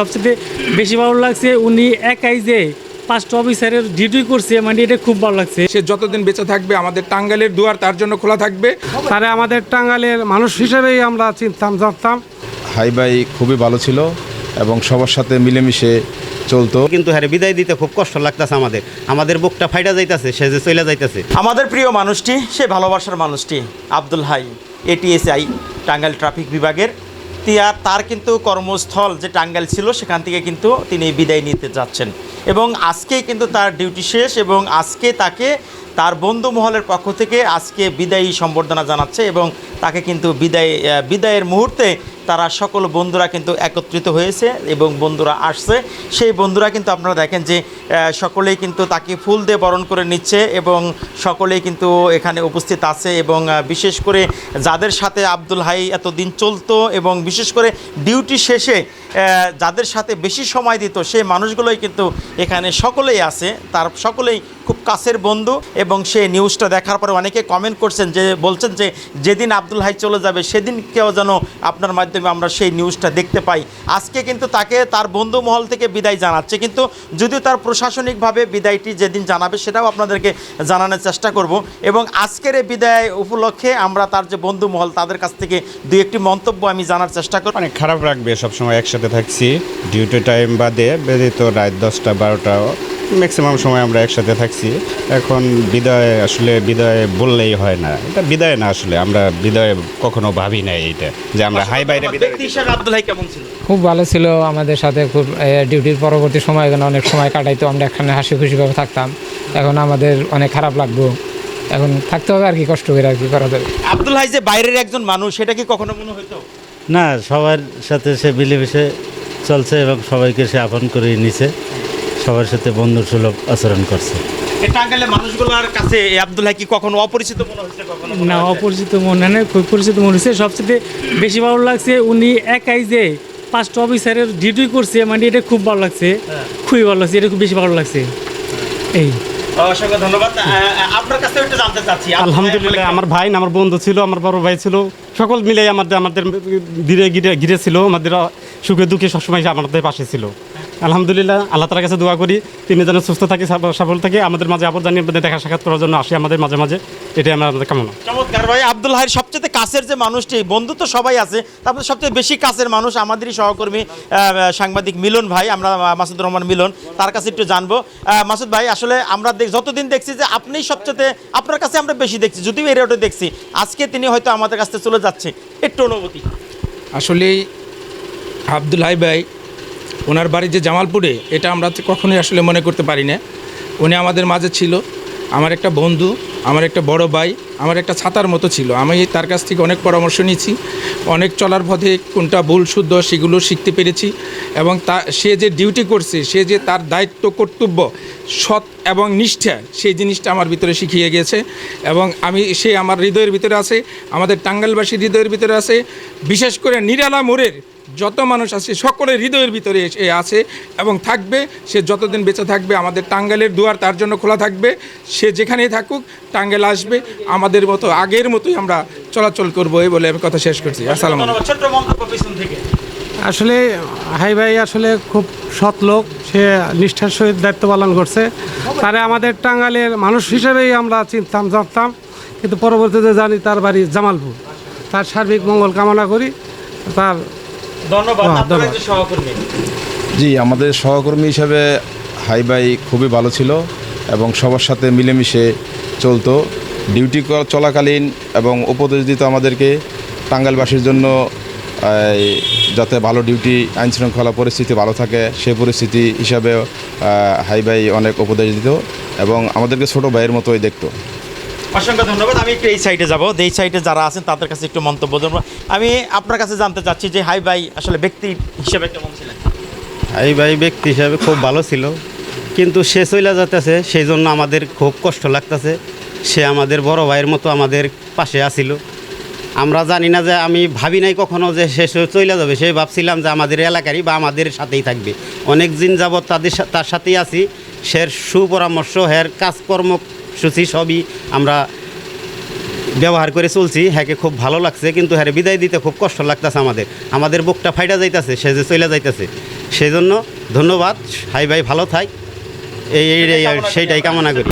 সবচেয়ে বেশি ভালো লাগছে উনি একাই যে পাঁচটা অফিসারের ডিউটি করছে মানে এটা খুব ভালো লাগছে। সে যতদিন বেঁচে থাকবে আমাদের টাঙ্গালের দুয়ার তার জন্য খোলা থাকবে। তারা আমাদের টাঙ্গালের মানুষ হিসেবেই আমরা চিনতাম জানতাম। হাই ভাই খুবই ভালো ছিল এবং সবার সাথে মিলেমিশে চলতো। কিন্তু হ্যাঁ বিদায় দিতে খুব কষ্ট লাগতেছে আমাদের। আমাদের বুকটা ফাইটা যাইতেছে সে যে চলে যাইতেছে। আমাদের প্রিয় মানুষটি সে ভালোবাসার মানুষটি আব্দুল হাই এটিএসআই টাঙ্গাইল ট্রাফিক বিভাগের তিয়া তার কিন্তু কর্মস্থল যে টাঙ্গাইল ছিল, সেখান থেকে কিন্তু তিনি বিদায় নিতে যাচ্ছেন। এবং আজকেই কিন্তু তার ডিউটি শেষ এবং আজকে তাকে তার বন্ধু মহলের পক্ষ থেকে আজকে বিদায়ী সম্বর্ধনা জানাচ্ছে এবং তাকে কিন্তু বিদায় বিদায়ের মুহূর্তে তারা সকল বন্ধুরা কিন্তু একত্রিত হয়েছে এবং বন্ধুরা আসছে। সেই বন্ধুরা কিন্তু আপনারা দেখেন যে সকলেই কিন্তু তাকে ফুল দিয়ে বরণ করে নিচ্ছে এবং সকলেই কিন্তু এখানে উপস্থিত আছে এবং বিশেষ করে যাদের সাথে আব্দুল হাই এতদিন চলতো এবং বিশেষ করে ডিউটি শেষে যাদের সাথে বেশি সময় দিত সেই মানুষগুলোই কিন্তু এখানে সকলেই আছে। তার সকলেই খুব কাছের বন্ধু এবং সেই নিউজটা দেখার পরে অনেকে কমেন্ট করছেন যে, বলছেন যে, যেদিন আব্দুল হাই চলে যাবে সেদিন কেউ যেন আপনার মাধ্যমে আমরা সেই নিউজটা দেখতে পাই। আজকে কিন্তু তাকে তার বন্ধু মহল থেকে বিদায় জানাচ্ছে, কিন্তু যদিও তার প্রশাসনিকভাবে বিদায়টি যেদিন জানাবে সেটাও আপনাদেরকে জানানোর চেষ্টা করব। এবং আজকের এই বিদায় উপলক্ষে আমরা তার যে বন্ধু মহল, তাদের কাছ থেকে দুই একটি মন্তব্য আমি জানার চেষ্টা করব অনেক খারাপ রাখবে সবসময় একসাথে থাকছি। ডিউটি টাইম বাদে বেরিত রাত দশটা বারোটা ম্যাক্সিমাম সময় আমরা একসাথে থাকছি। এখন বিদায় আসলে বিদায় বললেই হয় না। এটা বিদায় না আসলে আমরা বিদায় কখনো ভাবি নাই এইটা যে আমরা হাই বাইরে কেমন ছিল? খুব ভালো ছিল আমাদের সাথে খুব ডিউটির পরবর্তী সময় এখানে অনেক সময় কাটাইতো আমরা এখানে হাসি খুশিভাবে থাকতাম। এখন আমাদের অনেক খারাপ লাগতো এখন থাকতে হবে আর কি কষ্ট করে আর কি করা যাবে। আব্দুল হাই যে বাইরের একজন মানুষ সেটা কি কখনো মনে হইতো? না সবার সাথে সে মিলেমিশে চলছে এবং সবাইকে সে আপন করে নিছে। সবার সাথে বন্ধু সুলভ আচরণ করছে। টাঙ্গাইলের মানুষগুলোর কাছে এই কি কখনো অপরিচিত মনে হচ্ছে কখনো না অপরিচিত মনে হয় খুব পরিচিত মনে হচ্ছে সবচেয়ে বেশি ভালো লাগছে উনি একাই যে পাঁচটা অফিসারের ডিউটি করছে মানে এটা খুব ভালো লাগছে। খুবই ভালো লাগছে এটা খুব বেশি ভালো লাগছে। এই। অসংখ্য ধন্যবাদ। আহ, আহ, আপনার কাছে একটু জানতে চাচ্ছি। আলহামদুলিল্লাহ আমার ভাই আমার বন্ধু ছিল আমার বড় ভাই ছিল। সকল মিলে আমাদের আমাদের ধীরে ঘিরে ঘিরে ছিল আমাদের সুখে দুঃখে সবসময় আমাদের পাশে ছিল। আলহামদুলিল্লাহ আল্লাহ তালার কাছে দোয়া করি তিনি যেন সুস্থ থাকে সাফ- সফল থাকে আমাদের মাঝে আবার জানিয়ে আমাদের দেখা সাক্ষাৎ করার জন্য আসে আমাদের মাঝে মাঝে। এটাই আমার আমাদের কামনা। চমৎকার ভাই আব্দুল হাইয়ের সবচেয়ে কাছের যে মানুষটি বন্ধু তো সবাই আছে তারপরে সবচেয়ে বেশি কাছের মানুষ আমাদেরই সহকর্মী সাংবাদিক মিলন ভাই আমরা মাসুদ রহমান মিলন তার কাছে একটু জানব। মাসুদ ভাই আসলে আমরা দেখ যতদিন দেখছি যে আপনিই সবচেয়ে আপনার কাছে আমরা বেশি দেখছি যদিও এই রেটে দেখছি আজকে তিনি হয়তো আমাদের কাছ থেকে চলে যাচ্ছে একটু অনুভূতি। আসলেই আব্দুল হাই ভাই ওনার বাড়ি যে জামালপুরে, এটা আমরা কখনোই আসলে মনে করতে পারি না। উনি আমাদের মাঝে ছিল, আমার একটা বন্ধু, আমার একটা বড় ভাই, আমার একটা ছাতার মতো ছিল। আমি তার কাছ থেকে অনেক পরামর্শ নিয়েছি, অনেক চলার পথে কোনটা ভুল, শুদ্ধ সেগুলো শিখতে পেরেছি এবং তা, সে যে ডিউটি করছে, সে যে তার দায়িত্ব, কর্তব্য সৎ এবং নিষ্ঠা, সেই জিনিসটা আমার ভিতরে শিখিয়ে গেছে। এবং আমি সে আমার হৃদয়ের ভিতরে আছে, আমাদের টাঙ্গালবাসীর হৃদয়ের ভিতরে আছে। বিশেষ করে নিরালা মোড়ের যত মানুষ আছে, সকলের হৃদয়ের ভিতরে এসে আছে এবং থাকবে। সে যতদিন বেঁচে থাকবে, আমাদের টাঙ্গালের দুয়ার তার জন্য খোলা থাকবে। সে যেখানেই থাকুক, টাঙ্গাইল আসবে। আমাদের মতো আগের মতোই আমরা চলাচল করব এই বলে আমি কথা শেষ করছি। আসসালাম থেকে। আসলে হাই ভাই আসলে খুব সৎ লোক সে নিষ্ঠার সহিত দায়িত্ব পালন করছে। তারা আমাদের টাঙ্গালের মানুষ হিসেবেই আমরা চিনতাম জানতাম। কিন্তু পরবর্তীতে জানি তার বাড়ি জামালপুর। তার সার্বিক মঙ্গল কামনা করি। তার ধন্যবাদ হ্যাঁ, জি আমাদের সহকর্মী হিসাবে হাই ভাই খুবই ভালো ছিল এবং সবার সাথে মিলেমিশে চলতো। ডিউটি চলাকালীন এবং উপদেশ দিত আমাদেরকে টাঙ্গাইলবাসীর জন্য যাতে ভালো ডিউটি আইন শৃঙ্খলা পরিস্থিতি ভালো থাকে সেই পরিস্থিতি হিসাবে হাই ভাই অনেক উপদেশ দিত এবং আমাদেরকে ছোট ভাইয়ের মতোই দেখতো। অসংখ্য ধন্যবাদ। আমি একটু এই সাইডে যাব। এই সাইডে যারা আছেন তাদের কাছে একটু মন্তব্য জানব আমি আপনার কাছে জানতে চাচ্ছি যে হাই ভাই আসলে ব্যক্তি হিসেবে কেমন ছিলেন? হাই ভাই ব্যক্তি হিসাবে খুব ভালো ছিল। কিন্তু সে চলে যেতেছে সেই জন্য আমাদের খুব কষ্ট লাগতেছে। সে আমাদের বড় ভাইয়ের মতো আমাদের পাশে আসিল আমরা জানি না যে আমি ভাবি নাই কখনো যে সে চলে যাবে। সে ভাবছিলাম যে আমাদের এলাকারই বা আমাদের সাথেই থাকবে। অনেক দিন যাবৎ তাদের তার সাথেই আছি। সে সুপরামর্শ হের কাজকর্মসূচি সবই আমরা ব্যবহার করে চলছি। হ্যাঁকে খুব ভালো লাগছে কিন্তু হ্যাঁ বিদায় দিতে খুব কষ্ট লাগতেছে আমাদের। আমাদের বুকটা ফাইটা যাইতেছে সে যে চলে যাইতেছে। সেই জন্য ধন্যবাদ। হাই ভাই ভালো থাক। এই সেইটাই কামনা করি।